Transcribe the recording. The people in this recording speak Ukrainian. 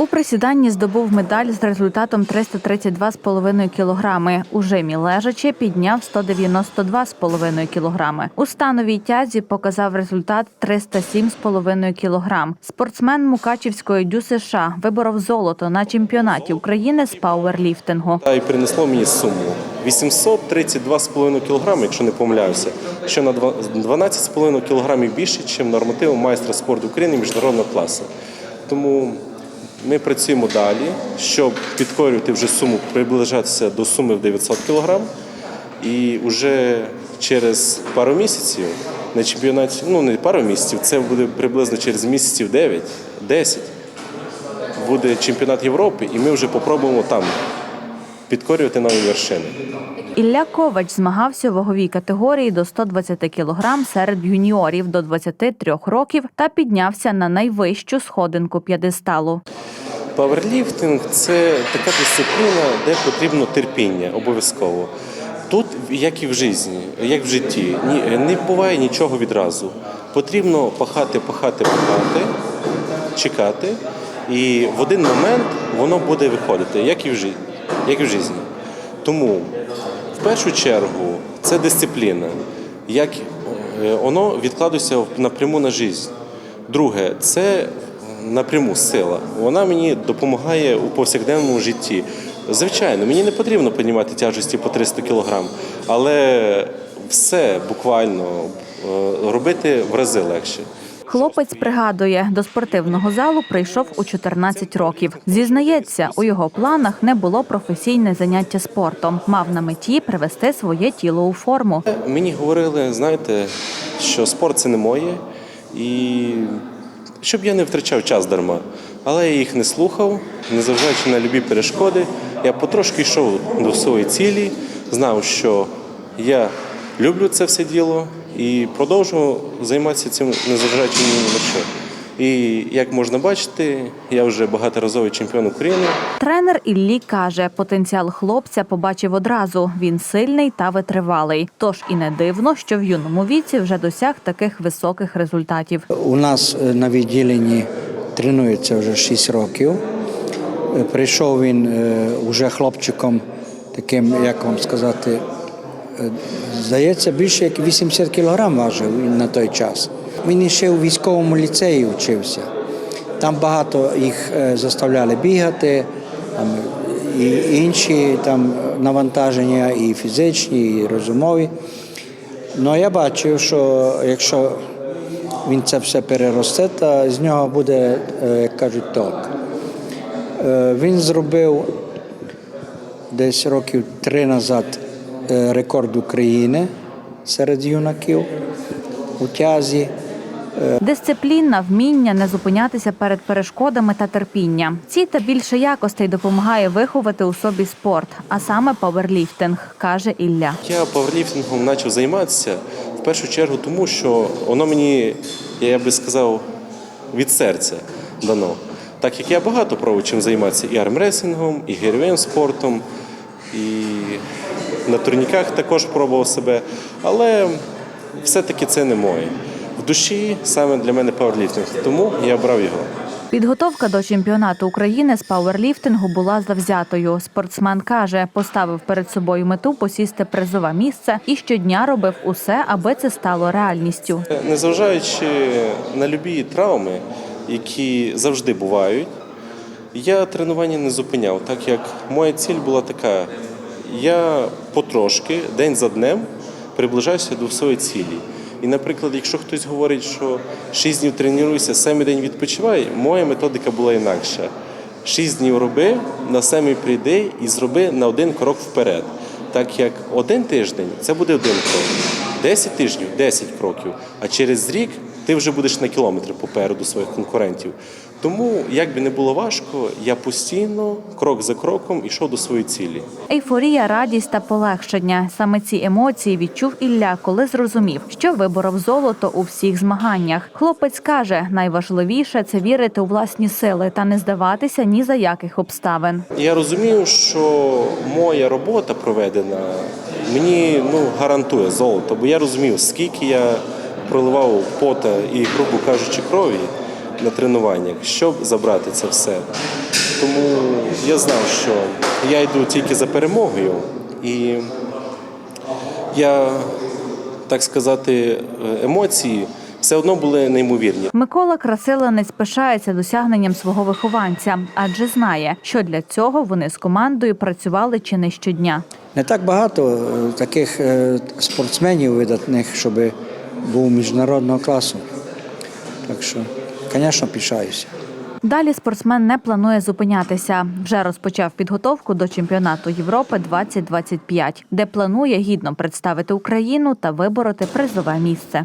У присіданні здобув медаль з результатом 332,5 кілограми. У жимі лежачи підняв 192,5 кілограми. У становій тязі показав результат 307,5 кілограм. Спортсмен Мукачівської дю США виборов золото на чемпіонаті України з пауерліфтингу. Й принесло мені суму 832,5 кг, якщо не помиляюся, що на два- 12,5 кг більше, ніж норматив майстра спорту України міжнародного класу. Тому ми працюємо далі, щоб підкорювати вже суму, приближатися до суми в 900 кг. І вже через пару місяців на чемпіонаті, ну не пару місяців, це буде приблизно через місяців 9-10, буде чемпіонат Європи, і ми вже попробуємо там підкорювати нові вершини. Ілля Ковач змагався у ваговій категорії до 120 кг серед юніорів до 23 років та піднявся на найвищу сходинку п'єдесталу. Паверліфтинг це така дисципліна, де потрібно терпіння обов'язково. Тут, як і в житті, як в житті, не буває нічого відразу. Потрібно пахати, пахати, пахати, чекати, і в один момент воно буде виходити, як і в житті. Як і в житті. Тому в першу чергу це дисципліна, як е, воно відкладується напряму на життя. Друге, це напряму сила. Вона мені допомагає у повсякденному житті. Звичайно, мені не потрібно піднімати тяжесті по 300 кг, але все буквально е, робити в рази легше. Хлопець пригадує, до спортивного залу прийшов у 14 років. Зізнається, у його планах не було професійне заняття спортом. Мав на меті привести своє тіло у форму. Мені говорили, знаєте, що спорт це не моє, і щоб я не втрачав час дарма. Але я їх не слухав, незважаючи на любі перешкоди, я потрошки йшов до своєї цілі, знав, що я люблю це все діло і продовжу займатися цим, незважаючи ні на що. І як можна бачити, я вже багаторазовий чемпіон України. Тренер Іллі каже, потенціал хлопця побачив одразу. Він сильний та витривалий. Тож і не дивно, що в юному віці вже досяг таких високих результатів. У нас е, на відділенні тренується вже 6 років. Е, Прийшов він е, уже хлопчиком, таким, як вам сказати, здається, більше як 80 кілограм важив на той час. Він ще у військовому ліцеї вчився. Там багато їх е, заставляли бігати, там, і інші там навантаження, і фізичні, і розумові. Ну, я бачив, що якщо він це все переросте, то з нього буде, е, як кажуть, ток. Е, Він зробив десь років три назад рекорд України серед юнаків у тязі. Дисципліна, вміння не зупинятися перед перешкодами та терпіння. Ці та більше якостей допомагає виховати у собі спорт, а саме паверліфтинг, каже Ілля. Я пауерліфтингом почав займатися в першу чергу тому, що воно мені, я би сказав, від серця дано. Так як я багато пробував чим займатися і армресингом, і гірвим спортом, і на турніках також пробував себе, але все-таки це не моє. В душі саме для мене пауерліфтинг, тому я обрав його. Підготовка до чемпіонату України з пауерліфтингу була завзятою. Спортсмен каже, поставив перед собою мету посісти призове місце і щодня робив усе, аби це стало реальністю. Незважаючи на любі травми, які завжди бувають, я тренування не зупиняв, так як моя ціль була така: я потрошки, день за днем, приближаюся до своєї цілі. І, наприклад, якщо хтось говорить, що 6 днів тренуйся, 7 день відпочивай, моя методика була інакша. 6 днів роби, на 7 прийди і зроби на один крок вперед. Так як один тиждень це буде один крок, 10 тижнів 10 кроків, а через рік ти вже будеш на кілометри попереду своїх конкурентів. Тому, як би не було важко, я постійно, крок за кроком, йшов до своєї цілі. Ейфорія, радість та полегшення. Саме ці емоції відчув Ілля, коли зрозумів, що виборов золото у всіх змаганнях. Хлопець каже, найважливіше це вірити у власні сили та не здаватися ні за яких обставин. Я розумію, що моя робота проведена мені ну, гарантує золото, бо я розумів, скільки я проливав пота і, грубо кажучи, крові на тренуваннях, щоб забрати це все. Тому я знав, що я йду тільки за перемогою, і я, так сказати, емоції все одно були неймовірні. Микола Красиланець пишається досягненням свого вихованця, адже знає, що для цього вони з командою працювали чи не щодня. Не так багато е, таких е, спортсменів видатних, щоб був міжнародного класу. Так що, звісно, пишаюся. Далі спортсмен не планує зупинятися. Вже розпочав підготовку до чемпіонату Європи 2025, де планує гідно представити Україну та вибороти призове місце.